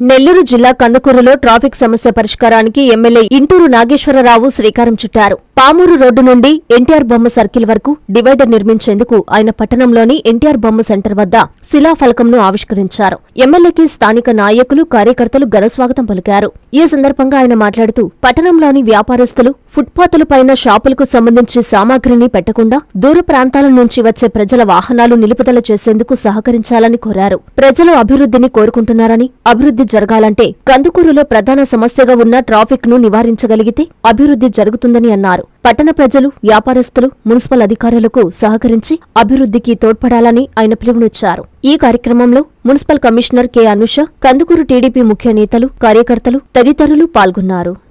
నెల్లూరు జిల్లా కందుకూరులో ట్రాఫిక్ సమస్య పరిష్కారానికి ఎమ్మెల్యే ఇంటూరు నాగేశ్వరరావు శ్రీకారం చుట్టారు. పామూరు రోడ్డు నుండి ఎన్టీఆర్ బొమ్మ సర్కిల్ వరకు డివైడర్ నిర్మించేందుకు ఆయన పట్టణంలోని ఎన్టీఆర్ బొమ్మ సెంటర్ వద్ద శిలాఫలకంను ఆవిష్కరించారు. ఎమ్మెల్యేకి స్థానిక నాయకులు కార్యకర్తలు ఘనస్వాగతం పలికారు. ఈ సందర్భంగా ఆయన మాట్లాడుతూ పట్టణంలోని వ్యాపారస్తులు ఫుట్పాతుల పైన షాపులకు సంబంధించి సామాగ్రిని పెట్టకుండా దూర ప్రాంతాల నుంచి వచ్చే ప్రజల వాహనాలు నిలుపుదల చేసేందుకు సహకరించాలని కోరారు. ప్రజలు అభివృద్ధిని కోరుకుంటున్నారని అభివృద్ధి జరగాలంటే కందుకూరులో ప్రధాన సమస్యగా ఉన్న ట్రాఫిక్ను నివారించగలిగితే అభివృద్ధి జరుగుతుందని అన్నారు. పట్టణ ప్రజలు వ్యాపారస్తులు మున్సిపల్ అధికారులకు సహకరించి అభివృద్ధికి తోడ్పడాలని ఆయన పిలుపునిచ్చారు. ఈ కార్యక్రమంలో municipal commissioner K. Anusha Kandukur TDP ముఖ్య నేతలు కార్యకర్తలు తదితరులు పాల్గొన్నారు.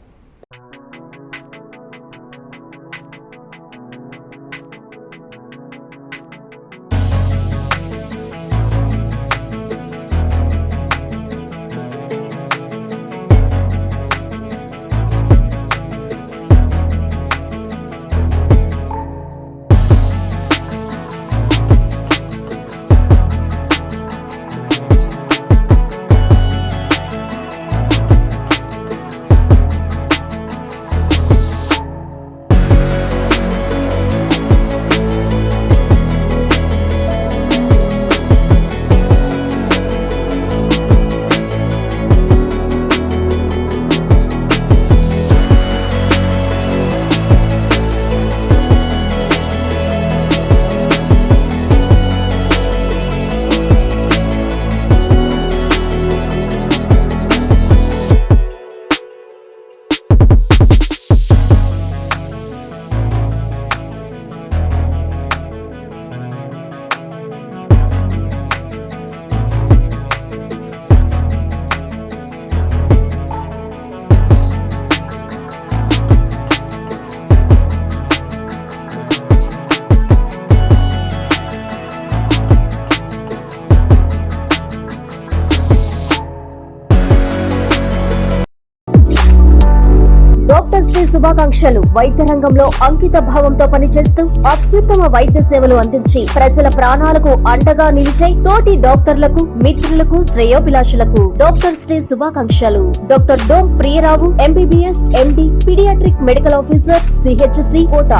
డాక్టర్స్ డే శుభాకాంక్షలు. వైద్య రంగంలో అంకిత భావంతో పనిచేస్తూ అత్యుత్తమ వైద్య సేవలు అందించి ప్రజల ప్రాణాలకు అండగా నిలిచే తోటి డాక్టర్లకు మిత్రులకు శ్రేయోభిలాషులకు డాక్టర్స్ డే శుభాకాంక్షలు. Doctor dome Priyarao MBBS MD paediatric medical officer CHC Kota.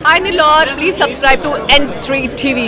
Hi Nilor, please subscribe to N3 TV.